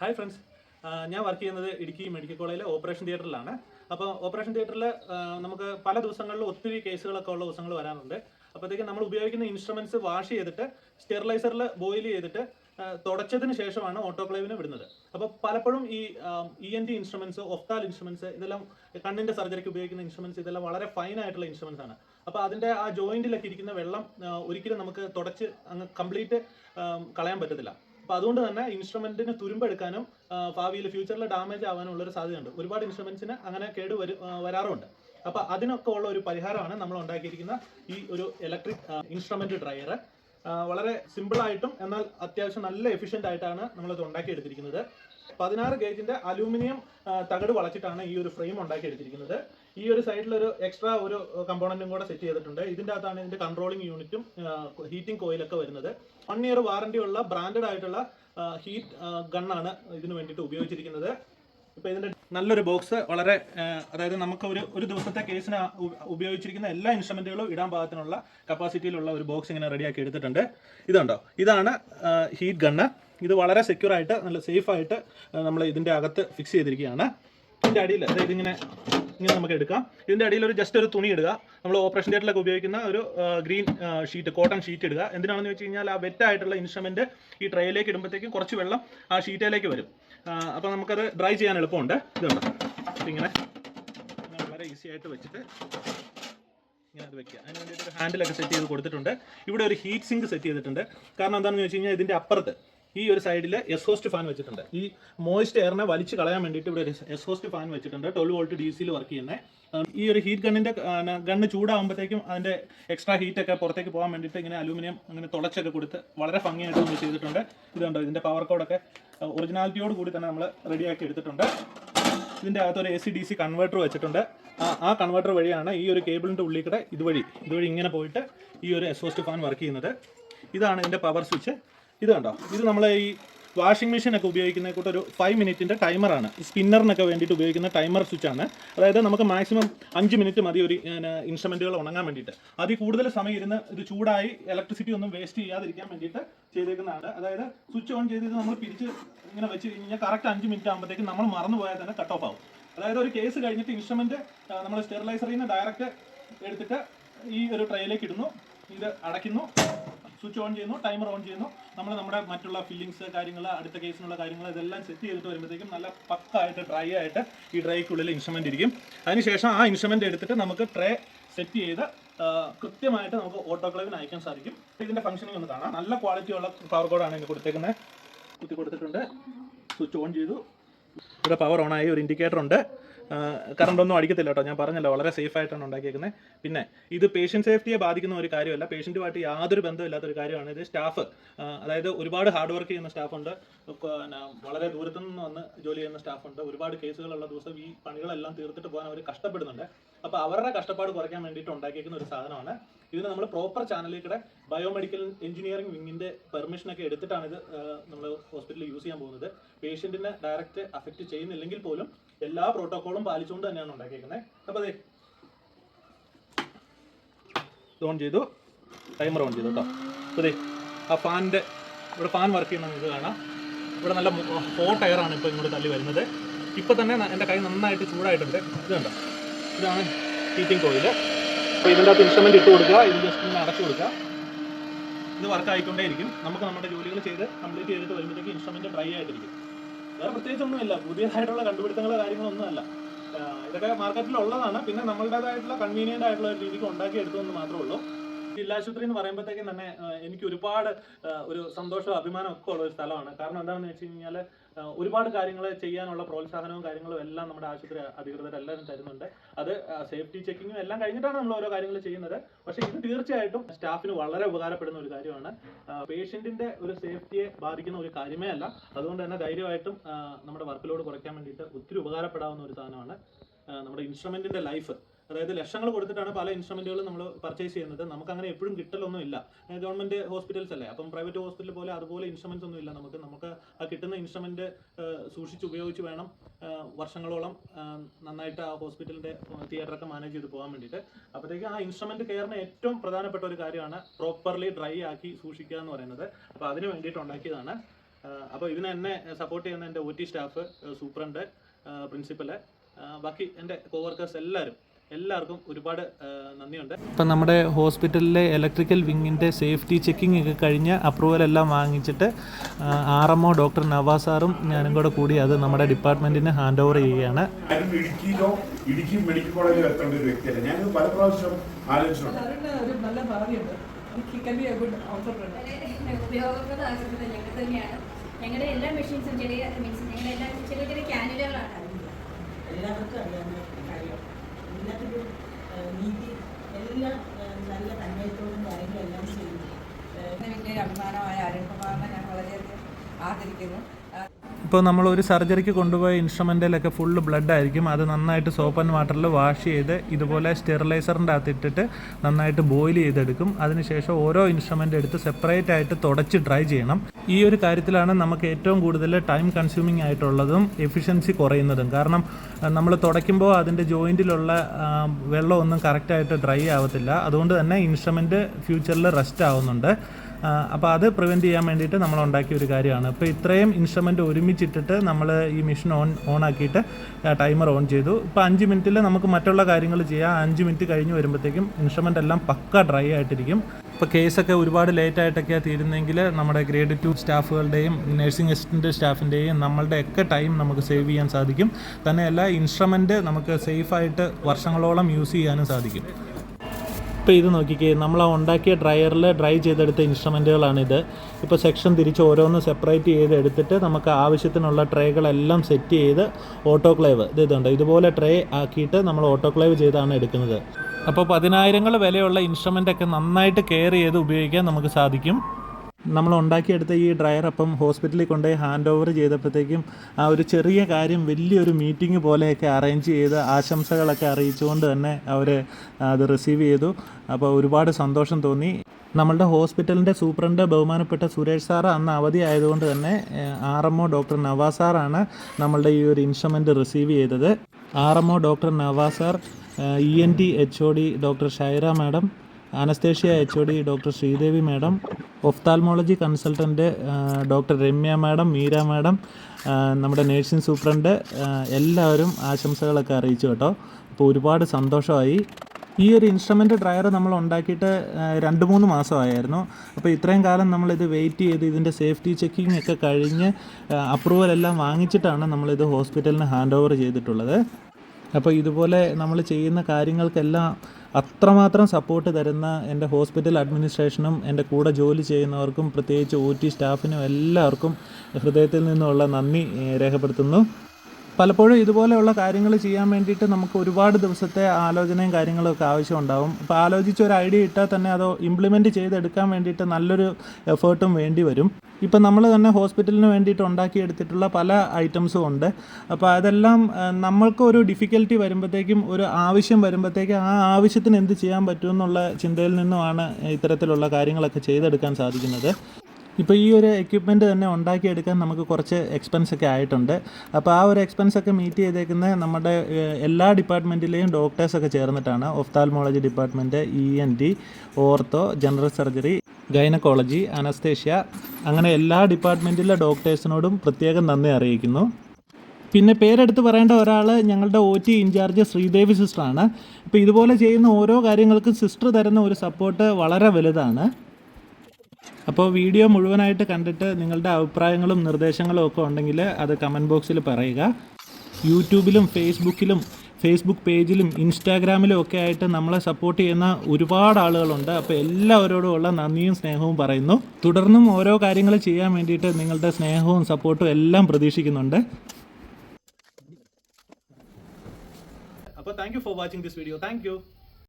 Hi friends ഞാൻ work ചെയ്യുന്നത് Idukki medical കോളേജിലെ ഓപ്പറേഷൻ തിയേറ്ററിലാണ് അപ്പോൾ ഓപ്പറേഷൻ തിയേറ്ററിൽ നമുക്ക് പല ദിവസങ്ങളിൽ ഒത്തിരി കേസുകളൊക്കെ ഉള്ള ദിവസങ്ങൾ വരാറുണ്ട്. അപ്പോഴത്തേക്കും നമ്മൾ ഉപയോഗിക്കുന്ന ഇൻസ്ട്രുമെന്റ്സ് വാഷ് ചെയ്തിട്ട് സ്റ്റെറിലൈസറിൽ ബോയിൽ ചെയ്തിട്ട് തുടച്ചതിന് ശേഷമാണ് ഓട്ടോക്ലേവിന് വിടുന്നത്. അപ്പോൾ പലപ്പോഴും ഈ E N T instruments ophthal instruments ഇതെല്ലാം കണ്ണിന്റെ സർജറിക്ക് ഉപയോഗിക്കുന്ന ഇൻസ്ട്രുമെന്റ്സ് ഇതെല്ലാം വളരെ ഫൈൻ ആയിട്ടുള്ള ഇൻസ്ട്രുമെന്റ്സ് ആണ്. അപ്പോൾ അതിന്റെ ആ ജോയിന്റിലൊക്കെ ഇരിക്കുന്ന വെള്ളം ഒരിക്കലും നമുക്ക് തുടച്ച് അങ്ങ് കംപ്ലീറ്റ് കളയാൻ പറ്റത്തില്ല. അപ്പൊ അതുകൊണ്ട് തന്നെ ഇൻസ്ട്രുമെന്റിന് തുരുമ്പെടുക്കാനും ഭാവിയിൽ ഫ്യൂച്ചറിൽ ഡാമേജ് ആവാനുള്ള ഒരു സാധ്യതയുണ്ട്. ഒരുപാട് ഇൻസ്ട്രുമെന്റ്സിന് അങ്ങനെ കേട് വരും വരാറുണ്ട്. അപ്പൊ അതിനൊക്കെ ഉള്ള ഒരു പരിഹാരമാണ് നമ്മൾ ഉണ്ടാക്കിയിരിക്കുന്ന ഈ ഒരു ഇലക്ട്രിക് ഇൻസ്ട്രുമെന്റ് ഡ്രയർ വളരെ സിമ്പിൾ ആയിട്ടും എന്നാൽ അത്യാവശ്യം നല്ല എഫിഷ്യന്റ് ആയിട്ടാണ് നമ്മളിത് ഉണ്ടാക്കിയെടുത്തിരിക്കുന്നത്. പതിനാറ് ഗേജിന്റെ അലൂമിനിയം തകിട് വളച്ചിട്ടാണ് ഈ ഒരു ഫ്രെയിം ഉണ്ടാക്കിയെടുത്തിരിക്കുന്നത്. ഈ ഒരു സൈഡിൽ ഒരു എക്സ്ട്രാ ഒരു കമ്പോണന്റും കൂടെ സെറ്റ് ചെയ്തിട്ടുണ്ട്. ഇതിന്റെ അകത്താണ് ഇതിന്റെ കൺട്രോളിംഗ് യൂണിറ്റും ഹീറ്റിംഗ് കോയിലൊക്കെ വരുന്നത്. വൺ ഇയർ വാറണ്ടി ഉള്ള ബ്രാൻഡഡ് ആയിട്ടുള്ള ഹീറ്റ് ഗണ്ണാണ് ഇതിന് വേണ്ടിയിട്ട് ഉപയോഗിച്ചിരിക്കുന്നത്. ഇപ്പൊ ഇതിന്റെ നല്ലൊരു ബോക്സ് വളരെ അതായത് നമുക്ക് ഒരു ഒരു ദിവസത്തെ കേസിന് ഉപയോഗിച്ചിരിക്കുന്ന എല്ലാ ഇൻസ്ട്രുമെന്റുകളും ഇടാൻ പാകത്തിനുള്ള കപ്പാസിറ്റിയിലുള്ള ഒരു ബോക്സ് ഇങ്ങനെ റെഡിയാക്കി എടുത്തിട്ടുണ്ട്. ഇതുണ്ടോ? ഇതാണ് ഹീറ്റ് ഗണ്ണ് ഇത് വളരെ സെക്യൂർ ആയിട്ട് നല്ല സേഫ് ആയിട്ട് നമ്മൾ ഇതിന്റെ അകത്ത് ഫിക്സ് ചെയ്തിരിക്കുകയാണ്. ഇതിന്റെ അടിയിൽ അതായത് ഇങ്ങനെ ഇങ്ങനെ നമുക്ക് എടുക്കാം. ഇതിന്റെ അടിയിൽ ഒരു ജസ്റ്റ് ഒരു തുണി ഇടുക. നമ്മൾ ഓപ്പറേഷൻ തിയേറ്ററിലൊക്കെ ഉപയോഗിക്കുന്ന ഒരു ഗ്രീൻ ഷീറ്റ് കോട്ടൺ ഷീറ്റ് ഇടുക. എന്തിനാണെന്ന് വെച്ച് കഴിഞ്ഞാൽ ആ വെറ്റായിട്ടുള്ള ആയിട്ടുള്ള ഇൻസ്ട്രുമെന്റ് ഈ ട്രേയിലേക്ക് ഇടുമ്പോഴത്തേക്കും കുറച്ച് വെള്ളം ആ ഷീറ്റിലേക്ക് വരും. അപ്പോൾ നമുക്കത് ഡ്രൈ ചെയ്യാൻ എളുപ്പമുണ്ട്. ഇതുണ്ട്. അപ്പൊ ഇങ്ങനെ വളരെ ഈസി ആയിട്ട് വെച്ചിട്ട് ഇങ്ങനെ അത് വെക്കുക. അതിന് വേണ്ടിയിട്ട് ഒരു ഹാൻഡിലൊക്കെ സെറ്റ് ചെയ്ത് കൊടുത്തിട്ടുണ്ട്. ഇവിടെ ഒരു ഹീറ്റ് സിങ്ക് സെറ്റ് ചെയ്തിട്ടുണ്ട്. കാരണം എന്താണെന്ന് വെച്ച് കഴിഞ്ഞാൽ ഇതിന്റെ അപ്പുറത്ത് ഈ ഒരു സൈഡിൽ എസ്ഹോസ്റ്റ് ഫാൻ വെച്ചിട്ടുണ്ട്. ഈ മോയിസ്റ്റ് എയറിനെ വലിച്ച് കളയാൻ വേണ്ടിയിട്ട് ഇവിടെ ഒരു എസ്ഹോസ്റ്റ് ഫാൻ വെച്ചിട്ടുണ്ട്. ട്വൽവ് വോൾട്ട് ഡി സിയിൽ വർക്ക് ചെയ്യുന്നത് ഈ ഒരു ഹീറ്റ് ഗണ്ണിന്റെ ഗണ്ണ് ചൂടാകുമ്പോഴത്തേക്കും അതിന്റെ എക്സ്ട്രാ ഹീറ്റ് ഒക്കെ പുറത്തേക്ക് പോകാൻ വേണ്ടിയിട്ട് ഇങ്ങനെ അലൂമിനിയം അങ്ങനെ തുളച്ചൊക്കെ കൊടുത്ത് വളരെ ഭംഗിയായിട്ട് നമ്മൾ ചെയ്തിട്ടുണ്ട്. ഇതുണ്ടോ ഇതിന്റെ പവർ കോഡൊക്കെ ഒറിജിനാലിറ്റിയോട് കൂടി തന്നെ നമ്മൾ റെഡിയാക്കി എടുത്തിട്ടുണ്ട്. ഇതിന്റെ അകത്ത് ഒരു A C D C converter വെച്ചിട്ടുണ്ട്. ആ കൺവേർട്ടർ വഴിയാണ് ഈ ഒരു കേബിളിന്റെ ഉള്ളിൽ കൂടെ ഇതുവഴി ഇതുവഴി ഇങ്ങനെ പോയിട്ട് ഈ ഒരു എക്സോസ്റ്റ് ഫാൻ വർക്ക് ചെയ്യുന്നത്. ഇതാണ് ഇതിന്റെ പവർ സ്വിച്ച് ഇത് കണ്ടോ? ഇത് നമ്മളെ ഈ വാഷിംഗ് മെഷീനൊക്കെ ഉപയോഗിക്കുന്ന കൂട്ടൊരു ഒരു ഫൈവ് മിനിറ്റിന്റെ ടൈമറാണ് സ്പിന്നറിനൊക്കെ വേണ്ടിയിട്ട് ഉപയോഗിക്കുന്ന ടൈമർ സ്വിച്ച് ആണ്. അതായത് നമുക്ക് മാക്സിമം അഞ്ച് മിനിറ്റ് മതി ഒരു ഇൻസ്ട്രുമെന്റുകൾ ഉണങ്ങാൻ വേണ്ടിയിട്ട്. അതിൽ കൂടുതൽ സമയം ഇരുന്ന് ഇത് ചൂടായി ഇലക്ട്രിസിറ്റി ഒന്നും വേസ്റ്റ് ചെയ്യാതിരിക്കാൻ വേണ്ടിയിട്ട് ചെയ്തേക്കുന്നതാണ്. അതായത് സ്വിച്ച് ഓൺ ചെയ്ത് നമ്മൾ പിരിച്ച് ഇങ്ങനെ വെച്ച് കഴിഞ്ഞാൽ കറക്റ്റ് അഞ്ച് മിനിറ്റ് ആകുമ്പോഴത്തേക്കും നമ്മൾ മറന്നു പോയാൽ തന്നെ കട്ട് ഓഫ് ആവും. അതായത് ഒരു കേസ് കഴിഞ്ഞിട്ട് ഇൻസ്ട്രുമെന്റ് നമ്മൾ സ്റ്റെറിലൈസറിൽ നിന്ന് ഡയറക്റ്റ് എടുത്തിട്ട് ഈ ഒരു ട്രേയിലേക്ക് ഇടുന്നു. ഇത് അടയ്ക്കുന്നു. സ്വിച്ച് ഓൺ ചെയ്യുന്നു ടൈമർ ഓൺ ചെയ്യുന്നു. നമ്മൾ നമ്മുടെ മറ്റുള്ള ഫില്ലിങ്സ് കാര്യങ്ങൾ അടുത്ത കേസിനുള്ള കാര്യങ്ങൾ ഇതെല്ലാം സെറ്റ് ചെയ്തിട്ട് വരുമ്പോഴത്തേക്കും നല്ല പക്കായിട്ട് ഡ്രൈ ആയിട്ട് ഈ ഡ്രൈക്കുള്ളിൽ ഇൻസ്ട്രുമെന്റ് ഇരിക്കും. അതിനുശേഷം ആ ഇൻസ്ട്രുമെന്റ് എടുത്തിട്ട് നമുക്ക് ട്രേ സെറ്റ് ചെയ്ത് കൃത്യമായിട്ട് നമുക്ക് ഓട്ടോക്ലേവിന് അയക്കാൻ സാധിക്കും. ഇതിന്റെ ഫംഗ്ഷനിങ് ഒന്ന് കാണാം. നല്ല ക്വാളിറ്റി ഉള്ള പവർ കോഡാണ് ഇതിന് കൊടുത്തേക്കുന്നത് കുത്തി കൊടുത്തിട്ടുണ്ട്. സ്വിച്ച് ഓൺ ചെയ്തു. ഇവിടെ പവർ ഓൺ ആയി ഒരു ഇൻഡിക്കേറ്റർ ഉണ്ട്. കറണ്ട് ഒന്നും അടിക്കത്തില്ല കേട്ടോ. ഞാൻ പറഞ്ഞല്ലോ വളരെ സേഫ് ആയിട്ടാണ് ഉണ്ടാക്കിയേക്കുന്നത് പിന്നെ ഇത് പേഷ്യന്റ് സേഫ്റ്റിയെ ബാധിക്കുന്ന ഒരു കാര്യമല്ല. പേഷ്യന്റുമായിട്ട് യാതൊരു ബന്ധമില്ലാത്ത ഒരു കാര്യമാണ്. ഇത് സ്റ്റാഫ് അതായത് ഒരുപാട് ഹാർഡ് വർക്ക് ചെയ്യുന്ന സ്റ്റാഫുണ്ട് വളരെ ദൂരത്തു നിന്ന് വന്ന് ജോലി ചെയ്യുന്ന സ്റ്റാഫുണ്ട് ഒരുപാട് കേസുകളുള്ള ദിവസം ഈ പണികളെല്ലാം തീർത്തിട്ട് പോകാൻ അവർ കഷ്ടപ്പെടുന്നുണ്ട്. അപ്പോൾ അവരുടെ കഷ്ടപ്പാട് കുറയ്ക്കാൻ വേണ്ടിയിട്ട് ഉണ്ടാക്കിയേക്കുന്ന ഒരു സാധനമാണ്. ഇതിന് നമ്മൾ പ്രോപ്പർ ചാനലിൽ കൂടെ ബയോമെഡിക്കൽ എഞ്ചിനീയറിംഗ് വിങ്ങിന്റെ പെർമിഷൻ ഒക്കെ എടുത്തിട്ടാണ് ഇത് നമ്മൾ ഹോസ്പിറ്റലിൽ യൂസ് ചെയ്യാൻ പോകുന്നത്. പേഷ്യന്റിനെ ഡയറക്റ്റ് അഫക്റ്റ് ചെയ്യുന്നില്ലെങ്കിൽ പോലും എല്ലാ പ്രോട്ടോക്കോളും പാലിച്ചുകൊണ്ട് തന്നെയാണ് ഉണ്ടാക്കിയിരിക്കുന്നത് അപ്പോൾ അതെ ഓൺ ചെയ്തു. ടൈമർ ഓൺ ചെയ്തു കേട്ടോ അതെ ആ ഫാനിന്റെ ഇവിടെ ഫാൻ വർക്ക് ചെയ്യുന്ന നിങ്ങൾക്ക് കാണാം. ഇവിടെ നല്ല ഹോട്ട് എയർ ആണ് ഇപ്പോൾ ഇങ്ങോട്ട് തള്ളി വരുന്നത്. ഇപ്പോൾ തന്നെ എന്റെ കൈ നന്നായിട്ട് ചൂടായിട്ടുണ്ട്. ഇത് കണ്ടോ? ഇതാണ് ഹീറ്റിംഗ് കോയിൽ അപ്പോൾ ഇതിന്റെ അകത്ത് ഇൻസ്ട്രുമെന്റ് ഇട്ട് കൊടുക്കുക. ഇത് ജസ്റ്റ് ഇങ്ങനെ അടച്ചു കൊടുക്കുക. ഇത് വർക്ക് ആയിക്കൊണ്ടേയിരിക്കും. നമുക്ക് നമ്മുടെ ജോലികൾ ചെയ്ത് കംപ്ലീറ്റ് ചെയ്തിട്ട് വരുമ്പോഴത്തേക്ക് ഇൻസ്ട്രുമെന്റ് ഡ്രൈ ആയിട്ടിരിക്കും. വേറെ പ്രത്യേകിച്ചൊന്നുമില്ല. പുതിയതായിട്ടുള്ള കണ്ടുപിടുത്തങ്ങളോ കാര്യങ്ങളൊന്നും അല്ല ഇതൊക്കെ മാർക്കറ്റിൽ ഉള്ളതാണ് പിന്നെ നമ്മളുടേതായിട്ടുള്ള കൺവീനിയന്റ് ആയിട്ടുള്ള ഒരു രീതിക്ക് ഉണ്ടാക്കി എടുത്തതെന്ന് മാത്രമേ ഉള്ളൂ. ജില്ലാശുപത്രി എന്ന് പറയുമ്പോഴത്തേക്കും തന്നെ എനിക്ക് ഒരുപാട് ഒരു സന്തോഷവും അഭിമാനവും ഒക്കെ ഉള്ള ഒരു സ്ഥലമാണ്. കാരണം എന്താണെന്ന് വെച്ച് കഴിഞ്ഞാൽ ഒരുപാട് കാര്യങ്ങൾ ചെയ്യാനുള്ള പ്രോത്സാഹനവും കാര്യങ്ങളും എല്ലാം നമ്മുടെ ആശുപത്രി അധികൃതർ എല്ലാവരും തരുന്നുണ്ട്. അത് സേഫ്റ്റി ചെക്കിങ്ങും എല്ലാം കഴിഞ്ഞിട്ടാണ് നമ്മൾ ഓരോ കാര്യങ്ങൾ ചെയ്യുന്നത്. പക്ഷേ ഇത് തീർച്ചയായിട്ടും സ്റ്റാഫിന് വളരെ ഉപകാരപ്പെടുന്ന ഒരു കാര്യമാണ്. പേഷ്യന്റിന്റെ ഒരു സേഫ്റ്റിയെ ബാധിക്കുന്ന ഒരു കാര്യമേ അല്ല. അതുകൊണ്ട് തന്നെ ധൈര്യമായിട്ടും നമ്മുടെ വർക്ക് ലോഡ് കുറയ്ക്കാൻ വേണ്ടിയിട്ട് ഒത്തിരി ഉപകാരപ്പെടാവുന്ന ഒരു സാധനമാണ് നമ്മുടെ ഇൻസ്ട്രുമെന്റിന്റെ ലൈഫ്. അതായത് ലക്ഷങ്ങൾ കൊടുത്തിട്ടാണ് പല ഇൻസ്ട്രുമെന്റുകളും നമ്മൾ പർച്ചേസ് ചെയ്യുന്നത്. നമുക്ക് അങ്ങനെ എപ്പോഴും കിട്ടലൊന്നും ഇല്ല ഗവൺമെന്റ് ഹോസ്പിറ്റൽസ് അല്ലേ? അപ്പം പ്രൈവറ്റ് ഹോസ്പിറ്റൽ പോലെ അതുപോലെ ഇൻസ്ട്രുമെന്റ്സ് ഒന്നും ഇല്ല നമുക്ക്. നമുക്ക് ആ കിട്ടുന്ന ഇൻസ്ട്രുമെന്റ് സൂക്ഷിച്ച് ഉപയോഗിച്ച് വേണം വർഷങ്ങളോളം നന്നായിട്ട് ആ ഹോസ്പിറ്റലിന്റെ തിയേറ്ററൊക്കെ മാനേജ് ചെയ്ത് പോകാൻ വേണ്ടിയിട്ട്. അപ്പോഴത്തേക്ക് ആ ഇൻസ്ട്രുമെന്റ് കെയറിന് ഏറ്റവും പ്രധാനപ്പെട്ട ഒരു കാര്യമാണ് പ്രോപ്പർലി ഡ്രൈ ആക്കി സൂക്ഷിക്കുക എന്ന് പറയുന്നത്. അപ്പോൾ അതിന് വേണ്ടിയിട്ട് ഉണ്ടാക്കിയതാണ്. അപ്പോൾ ഇതിനെ എന്നെ സപ്പോർട്ട് ചെയ്യുന്ന എന്റെ O T staff superintendent principal ബാക്കി എന്റെ കോവർക്കേഴ്സ് എല്ലാവരും എല്ലാവർക്കും ഒരുപാട് നന്ദിയുണ്ട്. ഇപ്പം നമ്മുടെ ഹോസ്പിറ്റലിലെ ഇലക്ട്രിക്കൽ വിങ്ങിന്റെ സേഫ്റ്റി ചെക്കിംഗ് ഒക്കെ കഴിഞ്ഞ് അപ്രൂവൽ എല്ലാം വാങ്ങിച്ചിട്ട് ആർ എം ഒ ഡോക്ടർ നവാസാറും ഞാനും കൂടെ കൂടി അത് നമ്മുടെ ഡിപ്പാർട്ട്മെന്റിന് ഹാൻഡ് ഓവർ ചെയ്യുകയാണ്. ഇടുക്കിയിലോ ഇടുക്കി മെഡിക്കൽ കോളേജിലോ എത്തേണ്ട ഒരു വ്യക്തിയല്ല. ഞാൻ പല പ്രാവശ്യം ആലോചിച്ചിട്ടുണ്ട്. ഞങ്ങളുടെ എല്ലാ മെഷീൻസും ചെറിയ മീൻസ് ഞങ്ങളുടെ എല്ലാ ചെറിയ ചെറിയ ക്യാനുകളാണ് എല്ലാവർക്കും അറിയാവുന്ന കാര്യം എല്ലാത്തിലും നീതി എല്ലാം നല്ല തന്മയത്തോടും കാര്യങ്ങളെല്ലാം ചെയ്യുന്നു. വലിയൊരു അഭിമാനമായ അരുൺകുമാറിനെ ഞാൻ വളരെയധികം ആദരിക്കുന്നു. ഇപ്പോൾ നമ്മൾ ഒരു സർജറിക്ക് കൊണ്ടുപോയ ഇൻസ്ട്രുമെന്റിലൊക്കെ ഫുള്ള് ബ്ലഡ് ആയിരിക്കും. അത് നന്നായിട്ട് സോപ്പ് ആൻഡ് വാട്ടറിൽ വാഷ് ചെയ്ത് ഇതുപോലെ സ്റ്റെറിലൈസറിന്റെ അകത്ത് ഇട്ടിട്ട് നന്നായിട്ട് ബോയിൽ ചെയ്തെടുക്കും. അതിനുശേഷം ഓരോ ഇൻസ്ട്രുമെന്റ് എടുത്ത് സെപ്പറേറ്റ് ആയിട്ട് തുടച്ച് ഡ്രൈ ചെയ്യണം. ഈ ഒരു കാര്യത്തിലാണ് നമുക്ക് ഏറ്റവും കൂടുതൽ ടൈം കൺസ്യൂമിങ് ആയിട്ടുള്ളതും എഫിഷ്യൻസി കുറയുന്നതും. കാരണം നമ്മൾ തുടയ്ക്കുമ്പോൾ അതിന്റെ ജോയിന്റിലുള്ള വെള്ളമൊന്നും കറക്റ്റായിട്ട് ഡ്രൈ ആവത്തില്ല. അതുകൊണ്ട് തന്നെ ഇൻസ്ട്രുമെന്റ് ഫ്യൂച്ചറിൽ റെസ്റ്റ് ആവുന്നുണ്ട്. അപ്പോൾ അത് പ്രിവെന്റ് ചെയ്യാൻ വേണ്ടിയിട്ട് നമ്മൾ ഉണ്ടാക്കിയ ഒരു കാര്യമാണ്. ഇപ്പോൾ ഇത്രയും ഇൻസ്ട്രുമെന്റ് ഒരുമിച്ചിട്ടിട്ട് നമ്മൾ ഈ മെഷീൻ ഓൺ ഓൺ ആക്കിയിട്ട് ടൈമർ ഓൺ ചെയ്തു. ഇപ്പോൾ അഞ്ച് മിനിറ്റിൽ നമുക്ക് മറ്റുള്ള കാര്യങ്ങൾ ചെയ്യാം. അഞ്ച് മിനിറ്റ് കഴിഞ്ഞ് വരുമ്പോഴത്തേക്കും ഇൻസ്ട്രുമെന്റ് എല്ലാം പക്ക ഡ്രൈ ആയിട്ടിരിക്കും. ഇപ്പോൾ കേസൊക്കെ ഒരുപാട് ലേറ്റ് ആയിട്ടൊക്കെയാണ് തീരുന്നെങ്കിൽ നമ്മുടെ ഗ്രേഡ് ടു സ്റ്റാഫുകളുടെയും നഴ്സിംഗ് അസിസ്റ്റന്റ് സ്റ്റാഫിന്റെയും നമ്മളുടെ ഒക്കെ ടൈം നമുക്ക് സേവ് ചെയ്യാൻ സാധിക്കും. തന്നെയല്ല ഇൻസ്ട്രുമെന്റ് നമുക്ക് സേഫായിട്ട് വർഷങ്ങളോളം യൂസ് ചെയ്യാനും സാധിക്കും. ഇപ്പോൾ ഇത് നോക്കിക്കേ നമ്മൾ ആ ഉണ്ടാക്കിയ ഡ്രയറിൽ ഡ്രൈ ചെയ്തെടുത്ത ഇൻസ്ട്രുമെന്റുകളാണിത്. ഇപ്പോൾ സെക്ഷൻ തിരിച്ച് ഓരോന്ന് സെപ്പറേറ്റ് ചെയ്ത് എടുത്തിട്ട് നമുക്ക് ആവശ്യത്തിനുള്ള ട്രേകളെല്ലാം സെറ്റ് ചെയ്ത് ഓട്ടോക്ലേവ് ഇത് ഇതുണ്ട്. ഇതുപോലെ ട്രേ ആക്കിയിട്ട് നമ്മൾ ഓട്ടോക്ലേവ് ചെയ്താണ് എടുക്കുന്നത്. അപ്പോൾ പതിനായിരങ്ങൾ വിലയുള്ള ഇൻസ്ട്രുമെന്റൊക്കെ നന്നായിട്ട് കെയർ ചെയ്ത് ഉപയോഗിക്കാൻ നമുക്ക് സാധിക്കും. നമ്മൾ ഉണ്ടാക്കിയെടുത്ത ഈ ഡ്രയർ അപ്പം ഹോസ്പിറ്റലിൽ കൊണ്ടുപോയി ഹാൻഡ് ഓവർ ചെയ്തപ്പോഴത്തേക്കും ആ ഒരു ചെറിയ കാര്യം വലിയൊരു മീറ്റിംഗ് പോലെയൊക്കെ അറേഞ്ച് ചെയ്ത് ആശംസകളൊക്കെ അറിയിച്ചുകൊണ്ട് തന്നെ അവർ അത് റിസീവ് ചെയ്തു. അപ്പോൾ ഒരുപാട് സന്തോഷം തോന്നി. നമ്മളുടെ ഹോസ്പിറ്റലിന്റെ സൂപ്രണ്ട് ബഹുമാനപ്പെട്ട സുരേഷ് സാർ അന്ന് അവധി ആയതുകൊണ്ട് തന്നെ R M O doctor Navas സാറാണ് നമ്മളുടെ ഈ ഒരു ഇൻസ്ട്രുമെന്റ് റിസീവ് ചെയ്തത്. R M O doctor Navas sir E N T H O D doctor Shaira madam anaesthesia H O D doctor Sreedevi madam ophthalmology consultant doctor Ramya madam Meera madam നമ്മുടെ nursing superintendent എല്ലാവരും ആശംസകളൊക്കെ അറിയിച്ചു കേട്ടോ. അപ്പോൾ ഒരുപാട് സന്തോഷമായി. ഈ ഒരു ഇൻസ്ട്രുമെന്റ് ഡ്രയർ നമ്മൾ ഉണ്ടാക്കിയിട്ട് രണ്ട് മൂന്ന് മാസമായിരുന്നു. അപ്പോൾ ഇത്രയും കാലം നമ്മളിത് വെയിറ്റ് ചെയ്ത് ഇതിന്റെ സേഫ്റ്റി ചെക്കിംഗ് ഒക്കെ കഴിഞ്ഞ് അപ്രൂവൽ എല്ലാം വാങ്ങിച്ചിട്ടാണ് നമ്മളിത് ഹോസ്പിറ്റലിന് ഹാൻഡ് ഓവർ ചെയ്തിട്ടുള്ളത്. അപ്പോൾ ഇതുപോലെ നമ്മൾ ചെയ്യുന്ന കാര്യങ്ങൾക്കെല്ലാം അത്രമാത്രം സപ്പോർട്ട് തരുന്ന എന്റെ ഹോസ്പിറ്റൽ അഡ്മിനിസ്ട്രേഷനും എന്റെ കൂടെ ജോലി ചെയ്യുന്നവർക്കും പ്രത്യേകിച്ച് ഒ ടി സ്റ്റാഫിനും എല്ലാവർക്കും ഹൃദയത്തിൽ നിന്നുള്ള നന്ദി രേഖപ്പെടുത്തുന്നു. പലപ്പോഴും ഇതുപോലെയുള്ള കാര്യങ്ങൾ ചെയ്യാൻ വേണ്ടിയിട്ട് നമുക്ക് ഒരുപാട് ദിവസത്തെ ആലോചനയും കാര്യങ്ങളൊക്കെ ആവശ്യമുണ്ടാവും. അപ്പോൾ ആലോചിച്ച് ഒരു ഐഡിയ ഇട്ടാൽ തന്നെ അത് ഇംപ്ലിമെന്റ് ചെയ്തെടുക്കാൻ വേണ്ടിയിട്ട് നല്ലൊരു എഫേർട്ടും വേണ്ടി വരും. ഇപ്പം നമ്മൾ തന്നെ ഹോസ്പിറ്റലിന് വേണ്ടിയിട്ട് ഉണ്ടാക്കിയെടുത്തിട്ടുള്ള പല ഐറ്റംസും ഉണ്ട്. അപ്പോൾ അതെല്ലാം നമ്മൾക്ക് ഒരു ഡിഫിക്കൽറ്റി വരുമ്പോഴത്തേക്കും ഒരു ആവശ്യം വരുമ്പോഴത്തേക്കും ആ ആവശ്യത്തിന് എന്ത് ചെയ്യാൻ പറ്റുമെന്നുള്ള ചിന്തയിൽ നിന്നുമാണ് ഇത്തരത്തിലുള്ള കാര്യങ്ങളൊക്കെ ചെയ്തെടുക്കാൻ സാധിക്കുന്നത്. ഇപ്പോൾ ഈ ഒരു എക്യുപ്മെന്റ് തന്നെ ഉണ്ടാക്കിയെടുക്കാൻ നമുക്ക് കുറച്ച് എക്സ്പെൻസ് ഒക്കെ ആയിട്ടുണ്ട്. അപ്പോൾ ആ ഒരു എക്സ്പെൻസ് ഒക്കെ മീറ്റ് ചെയ്തേക്കുന്നത് നമ്മുടെ എല്ലാ ഡിപ്പാർട്ട്മെന്റിലെയും ഡോക്ടേഴ്സൊക്കെ ചേർന്നിട്ടാണ് ophthalmology department E N T ortho general surgery gynaecology anaesthesia അങ്ങനെ എല്ലാ ഡിപ്പാർട്ട്മെന്റിലെ ഡോക്ടേഴ്സിനോടും പ്രത്യേകം നന്ദി അറിയിക്കുന്നു. പിന്നെ പേരെടുത്ത് പറയേണ്ട ഒരാൾ ഞങ്ങളുടെ O T in charge Sreedevi സിസ്റ്ററാണ് ഇപ്പോൾ ഇതുപോലെ ചെയ്യുന്ന ഓരോ കാര്യങ്ങൾക്കും സിസ്റ്റർ തരുന്ന ഒരു സപ്പോർട്ട് വളരെ വലുതാണ്. അപ്പോൾ വീഡിയോ മുഴുവനായിട്ട് കണ്ടിട്ട് നിങ്ങളുടെ അഭിപ്രായങ്ങളും നിർദ്ദേശങ്ങളും ഒക്കെ ഉണ്ടെങ്കിൽ അത് കമന്റ് ബോക്സിൽ പറയുക. യൂട്യൂബിലും ഫേസ്ബുക്കിലും ഫേസ്ബുക്ക് പേജിലും ഇൻസ്റ്റാഗ്രാമിലും ഒക്കെ ആയിട്ട് നമ്മളെ സപ്പോർട്ട് ചെയ്യുന്ന ഒരുപാട് ആളുകളുണ്ട്. അപ്പോൾ എല്ലാവരോടുമുള്ള നന്ദിയും സ്നേഹവും പറയുന്നു. തുടർന്നും ഓരോ കാര്യങ്ങൾ ചെയ്യാൻ വേണ്ടിയിട്ട് നിങ്ങളുടെ സ്നേഹവും സപ്പോർട്ടും എല്ലാം പ്രതീക്ഷിക്കുന്നുണ്ട്. അപ്പോൾ thank for watching this video thank